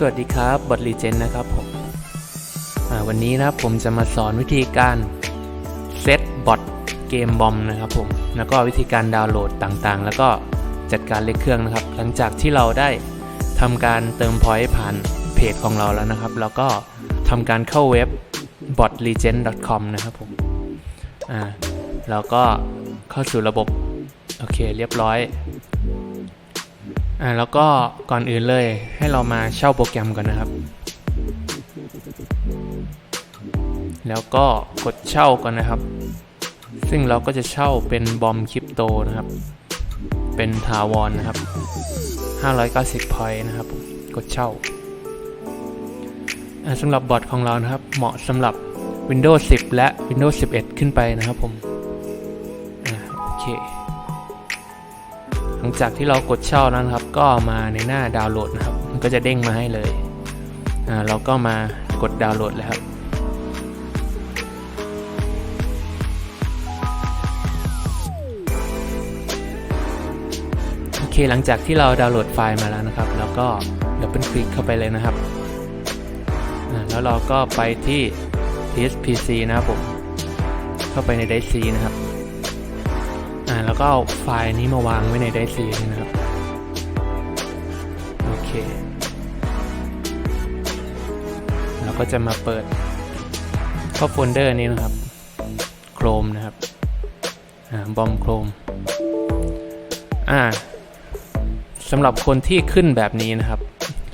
สวัสดีครับบอทลีเจนนะครับผมวันนี้นะครับผมจะมาสอนวิธีการเซตบอทเกมบอมนะครับผมแล้วก็วิธีการดาวน์โหลดต่างๆ แล้วก็จัดการเลขเครื่องนะครับ หลังจากที่เราได้ทำการเติมพอยต์ผ่านเพจของเราแล้วนะครับ แล้วก็ทำการเข้าเว็บ botlegend.com นะครับผมอ่าแล้วก็เข้าสู่ระบบ โอเคเรียบร้อย อ่าแล้วก็ก่อนอื่นเลยให้เรามาเช่าโปรแกรมก่อนนะครับ แล้วก็กดเช่าก่อนนะครับ ซึ่งเราก็จะเช่าเป็นบอมคริปโตนะครับ เป็นทาวอนนะครับ 590 พอยต์นะครับ กดเช่าอ่าสำหรับบอทของเรานะครับ เหมาะสำหรับ Windows 10 และ Windows 11 ขึ้นไปนะครับผม อ่าโอเค งจากที่เรากดเช่าแล้วนะครับ ก็มาในหน้าดาวน์โหลดนะครับ มันก็จะเด้งมาให้เลยอ่าเราก็มากดดาวน์โหลดเลยครับโอเคหลังจากที่เราดาวน์โหลดไฟล์มาแล้วนะครับ แล้วก็ดับเบิลคลิกเข้าไปเลยนะครับอ่าแล้วเราก็ไปที่ PSPC นะครับผม เข้าไปใน d ด C นะครับ ก็เอาไฟล์นี้มาวางไว้ในไดซีนี่นะครับ โอเค เราก็จะมาเปิดเข้าโฟลเดอร์นี้นะครับ Chrome นะครับ อ่า บอม Chrome อ่าสำหรับคนที่ขึ้นแบบนี้นะครับ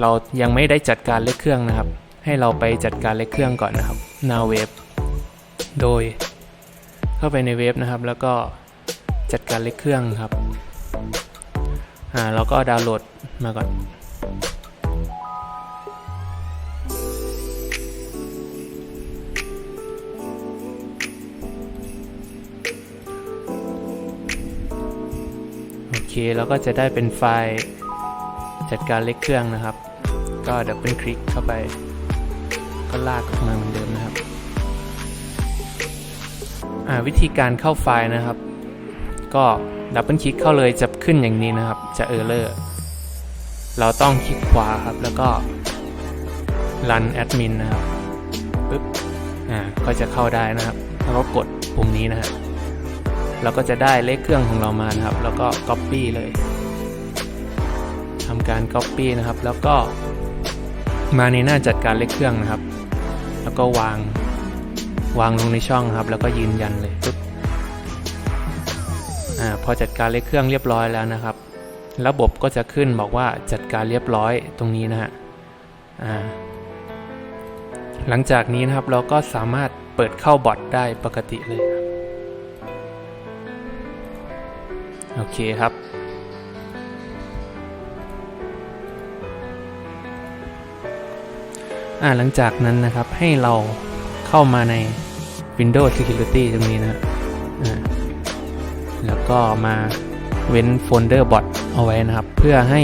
เรายังไม่ได้จัดการเลขเครื่องนะครับ ให้เราไปจัดการเลขเครื่องก่อนนะครับหน้าเว็บโดยเข้าไปในเว็บนะครับ แล้วก็ จัดการเลขเครื่องครับ อ่าเราก็ดาวน์โหลดมาก่อน โอเคเราก็จะได้เป็นไฟล์จัดการเลขเครื่องนะครับ ก็ดับเบิลคลิกเข้าไป ก็ลากออกมาเหมือนเดิมนะครับอ่าวิธีการเข้าไฟล์นะครับ ก็ดับเบิลคลิกเข้าเลยจะขึ้นอย่างนี้นะครับ จะเออร์เลอร์เราต้องคลิกขวาครับ แล้วก็ run admin นะครับปึ๊บอ่าก็จะเข้าได้นะครับแล้วก็กดปุ่มนี้นะฮะเราก็จะได้เลขเครื่องของเรามานะครับ แล้วก็ copy เลยทำการ copy นะครับ แล้วก็มาในหน้าจัดการเลขเครื่องนะครับ แล้วก็วางวางลงในช่องครับ แล้วก็ยืนยันเลยปึ๊บ อพอจัดการเลขเครื่องเรียบร้อยแล้วนะครับ ระบบก็จะขึ้นบอกว่าจัดการเรียบร้อยตรงนี้นะฮะหลังจากนี้นะครับเราก็สามารถเปิดเข้าบอทได้ปกติเลย โอเคครับหลังจากนั้นนะครับให้เราเข้ามาใน Windows Security ตรงนี้นะฮะอ่า แล้วก็มาเว้นโฟลเดอร์บอทเอาไว้นะครับ เพื่อให้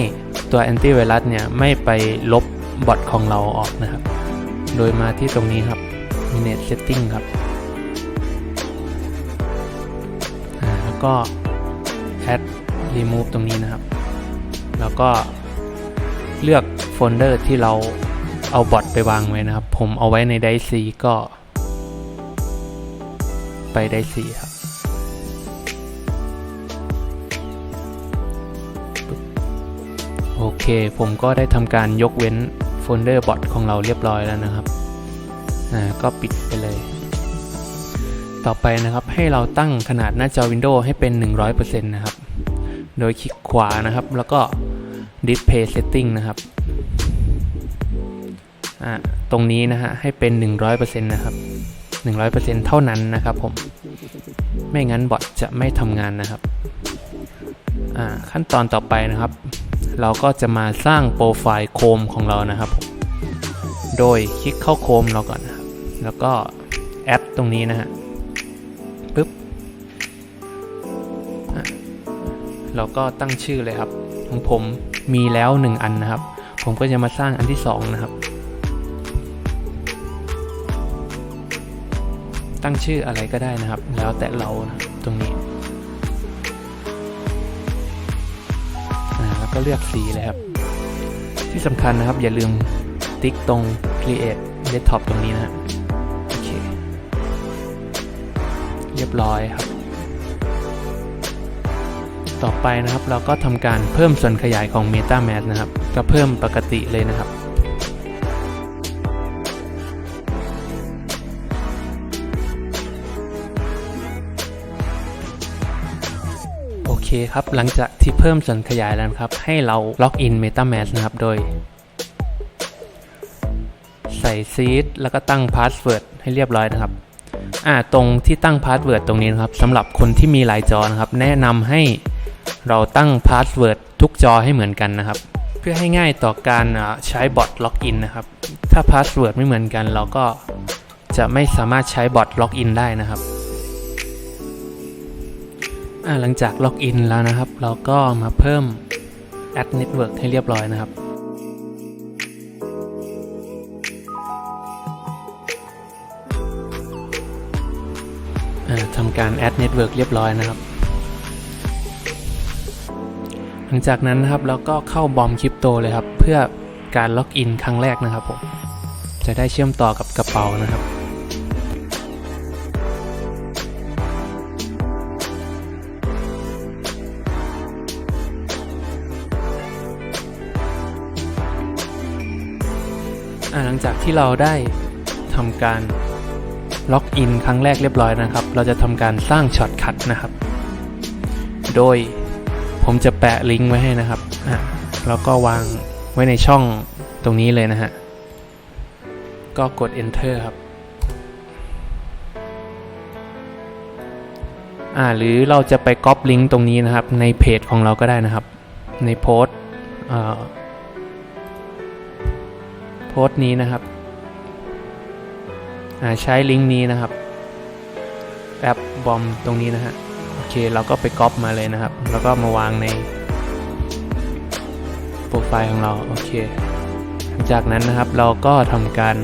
ตัวแอนตี้ไวรัสเนี่ยไม่ไปลบบอทของเราออกนะครับ โดยมาที่ตรงนี้ครับ manage setting ครับ แล้วก็ add remove ตรงนี้นะครับ แล้วก็เลือกโฟลเดอร์ที่เราเอาบอทไปวางไว้นะครับ ผมเอาไว้ในไดซีก็ไปไดซีครับ โอเค ผมก็ได้ทำการยกเว้นโฟลเดอร์บอทของเราเรียบร้อยแล้วนะครับอ่าก็ปิดไปเลย ต่อไปนะครับให้เราตั้งขนาดหน้าจอ Windows ให้เป็น 100%นะครับ โดยคลิกขวานะครับ แล้วก็ Display Setting นะครับอ่าตรงนี้นะฮะให้เป็น 100%นะครับ 100%เท่านั้นนะครับผม ไม่งั้นบอทจะไม่ทำงานนะครับอ่าขั้นตอนต่อไปนะครับ เราก็จะมาสร้างโปรไฟล์โคมของเรานะครับผมโดยคลิกเข้าโคมเราก่อนนะครับ แล้วก็แอดตรงนี้นะฮะปึ๊บเราก็ตั้งชื่อเลยครับ ของผมมีแล้วหนึ่งอันนะครับ ผมก็จะมาสร้างอันที่สองนะครับ ตั้งชื่ออะไรก็ได้นะครับ แล้วแต่เรานะรตรงนี้ ก็เลือกสีเลยครับ ที่สำคัญนะครับ อย่าลืมติ๊กตรง create desktop ตรงนี้นะฮะโอเค เรียบร้อยครับ ต่อไปนะครับเราก็ทำการเพิ่มส่วนขยายของ MetaMask นะครับ ก็เพิ่มปกติเลยนะครับ เคครับ หลังจากที่เพิ่มส่วนขยายแล้วครับ ให้เราล็อกอิน MetaMask นะครับ โดย ใส่ซีดแล้วก็ตั้งพาสเวิร์ดให้เรียบร้อยนะครับอ่าตรงที่ตั้งพาสเวิร์ดตรงนี้นะครับสำหรับคนที่มีหลายจอนะครับ แนะนำให้เราตั้งพาสเวิร์ดทุกจอให้เหมือนกันนะครับ เพื่อให้ง่ายต่อการใช้บอทล็อกอินนะครับ ถ้าพาสเวิร์ดไม่เหมือนกัน เราก็จะไม่สามารถใช้บอทล็อกอินได้นะครับ หลังจากล็อกอินแล้วนะครับ เราก็มาเพิ่ม Add Network ให้เรียบร้อยนะครับ ทำการ Add Network เรียบร้อยนะครับ หลังจากนั้นนะครับเราก็เข้าบอมคริปโตเลยครับ เพื่อการล็อกอินครั้งแรกนะครับผม จะได้เชื่อมต่อกับกระเป๋านะครับ หลังจากที่เราได้ทำการล็อกอินครั้งแรกเรียบร้อยนะครับ เราจะทำการสร้างช็อตคัทนะครับ โดยผมจะแปะลิงก์ไว้ให้นะครับอะแล้วก็วางไว้ในช่องตรงนี้เลยนะฮะ ก็กด enter ครับ อ่า หรือเราจะไปก๊อปลิงก์ตรงนี้นะครับ ในเพจของเราก็ได้นะครับ ในโพสต์อ พสต์นี้นะครับใช้ลิงก์นี้นะครับแอปบอมตรงนี้นะฮะโอเคเราก็ไปก๊อปมาเลยนะครับ แล้วก็มาวางในโปรไฟล์ของเราโอเค จากนั้นนะครับเราก็ทำการ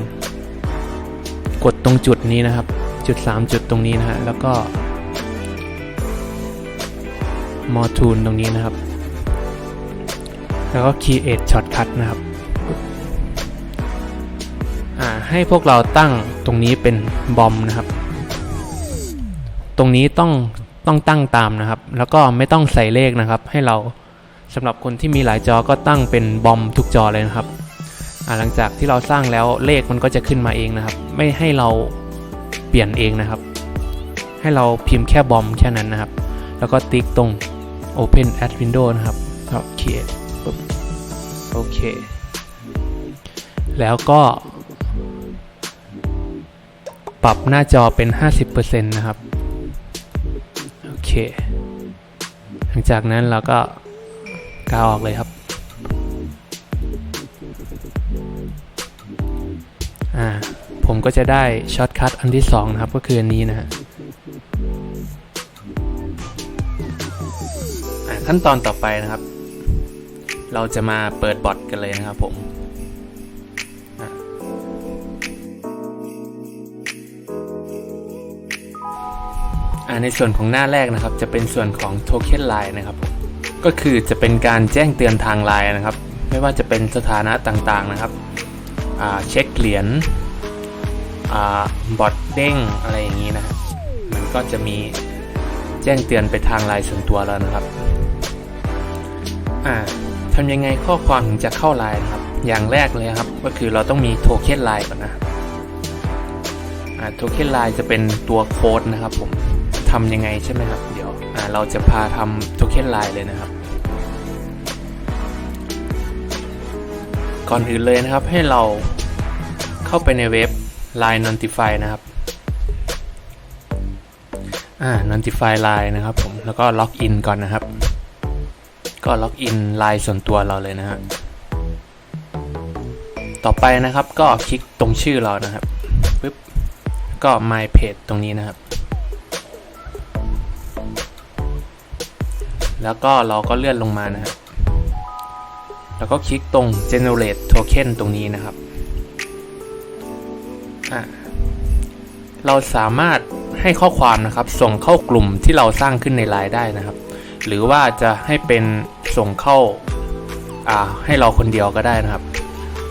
กดตรงจุดนี้นะครับ จุด 3 จุดตรงนี้นะฮะแล้วก็มอทูนตรงนี้นะครับ แล้วก็ create shortcut นะครับ ให้พวกเราตั้งตรงนี้เป็นบอมนะครับ ตรงนี้ต้องต้องตั้งตามนะครับ แล้วก็ไม่ต้องใส่เลขนะครับ ให้เราสำหรับคนที่มีหลายจอก็ตั้งเป็นบอมทุกจอเลยนะครับหลังจากที่เราสร้างแล้วเลขมันก็จะขึ้นมาเองนะครับ ไม่ให้เราเปลี่ยนเองนะครับ ให้เราพิมพ์แค่บอมแค่นั้นนะครับ แล้วก็ติ๊กตรง Open at Window นะครับก็เขียนปุ๊บโอเค แล้วก็ ปรับหน้าจอเป็น 50%นะครับ โอเค หลังจากนั้นเราก็กาวออกเลยครับ อ่า ผมก็จะได้ช็อตคัทอันที่ 2 นะครับ ก็คืออันนี้นะฮะอ่าขั้นตอนต่อไปนะครับ เราจะมาเปิดบอทกันเลยนะครับผม ในส่วนของหน้าแรกนะครับ จะเป็นส่วนของโทเค็นไลน์นะครับผมก็คือจะเป็นการแจ้งเตือนทางไลน์นะครับ ไม่ว่าจะเป็นสถานะต่างๆนะครับเช็คเหรียญบอทเด้งอะไรอย่างนี้นะมันก็จะมีแจ้งเตือนไปทางไลน์ส่วนตัวแล้วนะครับทำยังไงข้อความถึงจะเข้าไลน์นะครับ อย่างแรกเลยครับ ก็คือเราต้องมีโทเค็นไลน์ก่อนนะโทเค็นไลน์จะเป็นตัวโค้ดนะครับผม ทำยังไงใช่ไหมครับ เดี๋ยวเราจะพาทำโทเค็นไลน์เลยนะครับ ก่อนอื่นเลยนะครับให้เราเข้าไปในเว็บ Line Notify นะครับอ่า Notify Line นะครับผมแล้วก็ล็อกอินก่อนนะครับ ก็ล็อกอินไลน์ส่วนตัวเราเลยนะฮะต่อไปนะครับก็คลิกตรงชื่อเรานะครับปึ๊บก็ My Page ตรงนี้นะครับ แล้วก็เราก็เลื่อนลงมานะครับ แล้วก็คลิกตรง generate token ตรงนี้นะครับ เราสามารถให้ข้อความนะครับ ส่งเข้ากลุ่มที่เราสร้างขึ้นในไลน์ได้นะครับ หรือว่าจะให้เป็นส่งเข้าให้เราคนเดียวก็ได้นะครับ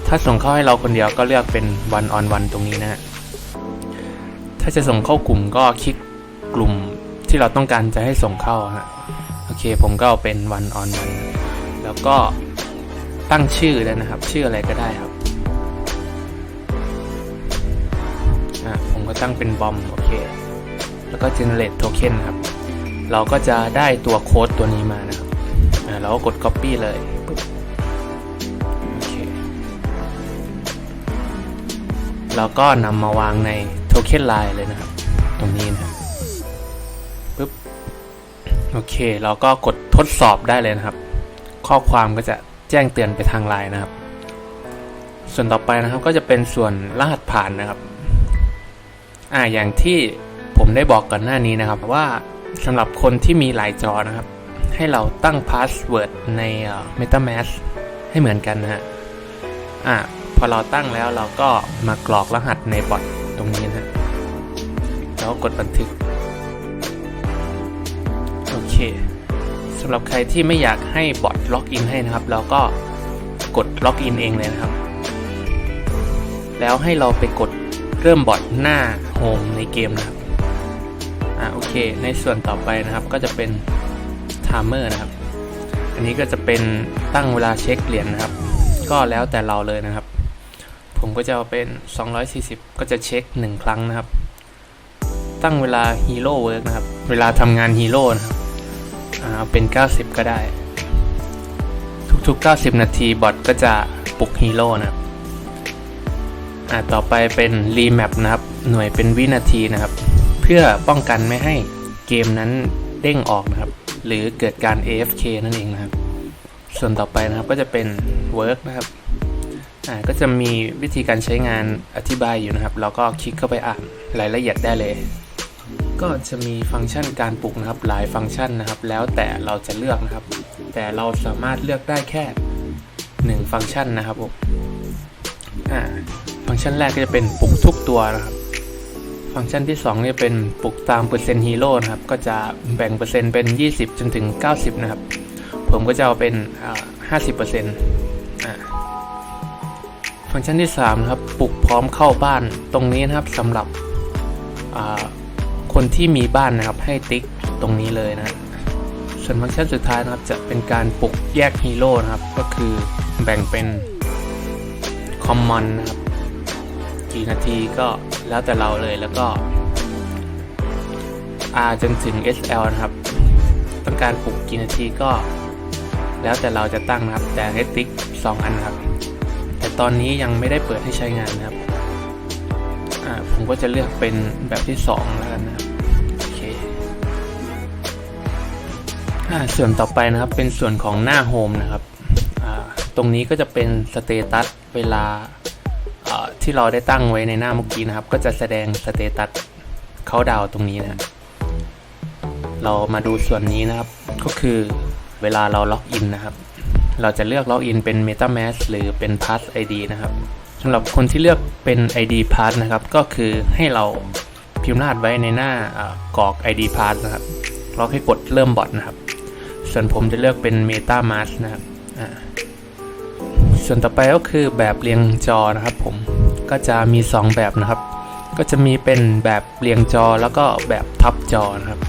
ถ้าส่งเข้าให้เราคนเดียวก็เลือกเป็น one on one ตรงนี้นะฮะถ้าจะส่งเข้ากลุ่มก็คลิกกลุ่มที่เราต้องการจะให้ส่งเข้าฮะ อเคผมก็เอาเป็น one on one แล้วก็ตั้งชื่อเลยนะครับ ชื่ออะไรก็ได้ครับอะผมก็ตั้งเป็นบอมโอเค แล้วก็ generate token ครับ เราก็จะได้ตัวโค้ดตัวนี้มานะครับอ่าเราก็กด copy เลยปึ๊บโอเคเราก็นำมาวางในโทเค็นไลน์เลยนะครับ ตรงนี้นะ โอเค เราก็กดทดสอบได้เลยนะครับ ข้อความก็จะแจ้งเตือนไปทางไลน์นะครับ ส่วนต่อไปนะครับก็จะเป็นส่วนรหัสผ่านนะครับ อ่าอย่างที่ผมได้บอกก่อนหน้านี้นะครับว่าสำหรับคนที่มีหลายจอนะครับ ให้เราตั้งพาสเวิร์ดใน MetaMask ให้เหมือนกันนะฮะอ่าพอเราตั้งแล้วเราก็มากรอกรหัสในบอทตรงนี้นะฮะแล้วก็กดบันทึก สำหรับใครที่ไม่อยากให้บอทล็อกอินให้นะครับ เราก็กดล็อกอินเองเลยนะครับ แล้วให้เราไปกดเริ่มบอทหน้าโฮมในเกมนะครับอ่าโอเค ในส่วนต่อไปนะครับก็จะเป็นไทม์เมอร์นะครับ อันนี้ก็จะเป็นตั้งเวลาเช็คเหรียญนะครับ ก็แล้วแต่เราเลยนะครับ ผมก็จะเอาเป็น 240 ก็จะเช็ค 1 ครั้งนะครับ ตั้งเวลาฮีโร่เวิร์กนะครับ เวลาทำงานฮีโร่นะครับ เอาเป็น 90 ก็ได้ ทุกๆ 90 นาทีบอทก็จะปลุกฮีโร่นะครับอ่าต่อไปเป็นรีแมปนะครับ หน่วยเป็นวินาทีนะครับ เพื่อป้องกันไม่ให้เกมนั้นเด้งออกนะครับ หรือเกิดการ AFK นั่นเองนะครับ ส่วนต่อไปนะครับก็จะเป็น work นะครับอ่าก็จะมีวิธีการใช้งานอธิบายอยู่นะครับเราก็คลิกเข้าไปอ่านรายละเอียดได้เลย ก็จะมีฟังก์ชันการปลุกนะครับหลายฟังก์ชันนะครับ แล้วแต่เราจะเลือกนะครับ แต่เราสามารถเลือกได้แค่หนึ่งฟังก์ชันนะครับผมอ่าฟังก์ชันแรกก็จะเป็นปลุกทุกตัวนะครับ ฟังก์ชันที่2เนี่ยเป็นปลุกตามเปอร์เซ็นต์ฮีโร่นะครับก็จะแบ่งเปอร์เซ็นต์เป็น 20 จนถึง 90 นะครับ ผมก็จะเอาเป็นอ่า50เปอร์เซ็นต์ฟังก์ชันที่3นะครับปลุกพร้อมเข้าบ้านตรงนี้นะครับสำหรับ คนที่มีบ้านนะครับให้ติ๊กตรงนี้เลยนะส่วนฟังก์ชันสุดท้ายนะครับจะเป็นการปลุกแยกฮีโร่นะครับ ก็คือแบ่งเป็นคอมมอนนะครับกี่นาทีก็แล้วแต่เราเลยแล้วก็ R จนถึง SL นะครับ ต้องการปลุกกี่นาทีก็ แล้วแต่เราจะตั้งนะครับ แต่ให้ติ๊ก 2 อันครับ แต่ตอนนี้ยังไม่ได้เปิดให้ใช้งานนะครับ ผมก็จะเลือกเป็นแบบที่2แล้วกันนะครับโอเคอ่าส่วนต่อไปนะครับเป็นส่วนของหน้าโฮมนะครับอ่าตรงนี้ก็จะเป็นสเตตัสเวลาที่เราได้ตั้งไว้ในหน้าเมื่อกี้นะครับ ก็จะแสดงสเตตัสเขาดาวตรงนี้นะเรามาดูส่วนนี้นะครับ ก็คือเวลาเราล็อกอินนะครับ เราจะเลือกล็อกอินเป็น MetaMask หรือเป็น Pass ID นะครับ สำหรับคนที่เลือกเป็น ID Pass นะครับ ก็คือให้เราพิมพ์รหัสไว้ในหน้ากรอก ID Pass นะครับเราให้กดเริ่มบอทนะครับ ส่วนผมจะเลือกเป็น MetaMask นะครับส่วนต่อไปก็คือแบบเรียงจอนะครับ ผมก็จะมี 2 แบบนะครับ ก็จะมีเป็นแบบเรียงจอแล้วก็แบบทับจอนะครับ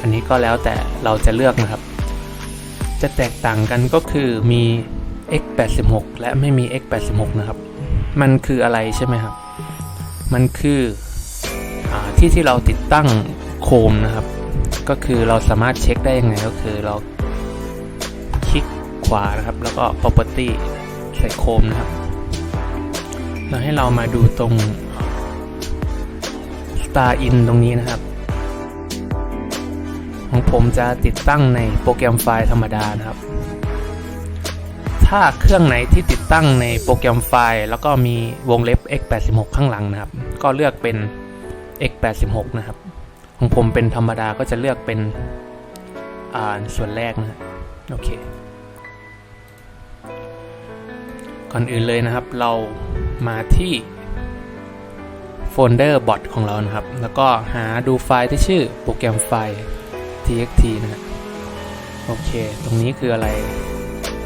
อันนี้ก็แล้วแต่เราจะเลือกนะครับ จะแตกต่างกันก็คือมี x86 และไม่มี x86 นะครับ มันคืออะไรใช่ไหมครับ มันคืออที่ที่เราติดตั้งโคมนะครับ ก็คือเราสามารถเช็คได้ยังไงก็คือเราคลิกขวานะครับ แล้วก็ property ใส่โคมนะครับ แล้วให้เรามาดูตรง Star In ตรงนี้นะครับ ของผมจะติดตั้งในโปรแกรมไฟล์ธรรมดานะครับ ถ้าเครื่องไหนที่ติดตั้งในโปรแกรมไฟล์ แล้วก็มีวงเล็บ x86 ข้างหลังนะครับ ก็เลือกเป็น x86 นะครับ ของผมเป็นธรรมดาก็จะเลือกเป็นอ่าส่วนแรกนะโอเค ก่อนอื่นเลยนะครับ เรามาที่โฟลเดอร์บอทของเรานะครับ แล้วก็หาดูไฟล์ที่ชื่อโปรแกรมไฟล์ txt นะฮะโอเค ตรงนี้คืออะไร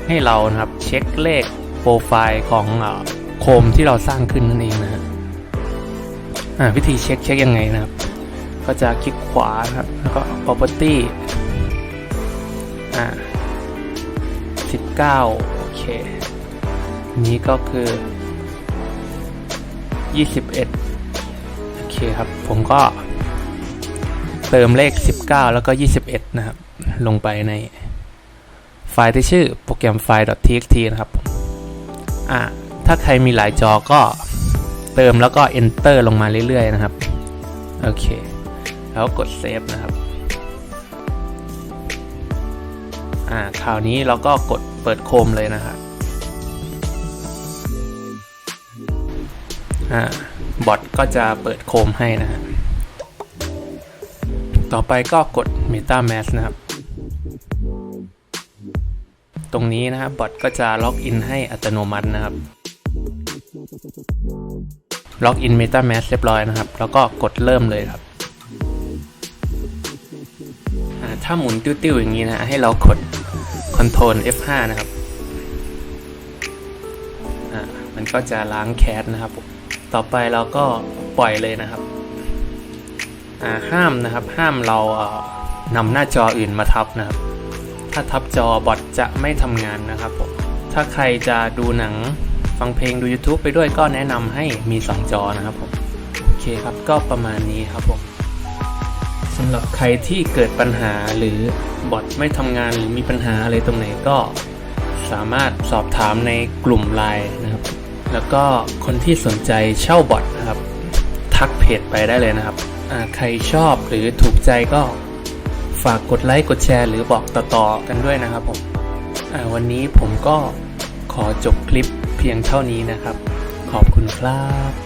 ให้เรานะครับเช็คเลขโปรไฟล์ของโคมที่เราสร้างขึ้นนั่นเองนะฮะอ่าวิธีเช็คเช็คยังไงนะครับ ก็จะคลิกขวานะครับแล้วก็ property อ่าสิบเก้าโอเค นี้ก็คือยี่สิบเอ็ดโอเคครับ ผมก็เติมเลข 19 แล้วก็ 21 นะครับ ลงไปใน ไฟล์ที่ชื่อโปรแกรมไฟล์ .txt นะครับอ่าถ้าใครมีหลายจอก็เติมแล้วก็ enter ลงมาเรื่อยๆนะครับ โอเค แล้วกดเซฟนะครับอ่าคราวนี้เราก็กดเปิดโคมเลยนะครับอ่าบอทก็จะเปิดโคมให้นะฮะต่อไปก็กด MetaMask นะครับ รงนี้นะครับบอทก็จะล็อกอินให้อัตโนมัตินะครับล็อกอิน MetaMask เรียบร้อยนะครับ แล้วก็กดเริ่มเลยครับ ถ้าหมุนติ้วๆ อย่างนี้นะให้เรากด Ctrl F5 นะครับ มันก็จะล้างแคสนะครับ ต่อไปเราก็ปล่อยเลยนะครับ ห้ามนะครับ ห้ามเรานำหน้าจออื่นมาทับนะครับ ถ้าทับจอบอทจะไม่ทำงานนะครับผมถ้าใครจะดูหนังฟังเพลงดู YouTube ไปด้วยก็แนะนำให้มี 2 จอนะครับผมโอเคครับก็ประมาณนี้ครับผมสำหรับใครที่เกิดปัญหาหรือบอทไม่ทำงานหรือมีปัญหาอะไรตรงไหนก็สามารถสอบถามในกลุ่มไลน์นะครับ แล้วก็คนที่สนใจเช่าบอทนะครับ ทักเพจไปได้เลยนะครับใครชอบหรือถูกใจก็ ฝากกดไลค์กดแชร์หรือบอกต่อๆกันด้วยนะครับผมวันนี้ผมก็ขอจบคลิปเพียงเท่านี้นะครับ ขอบคุณครับ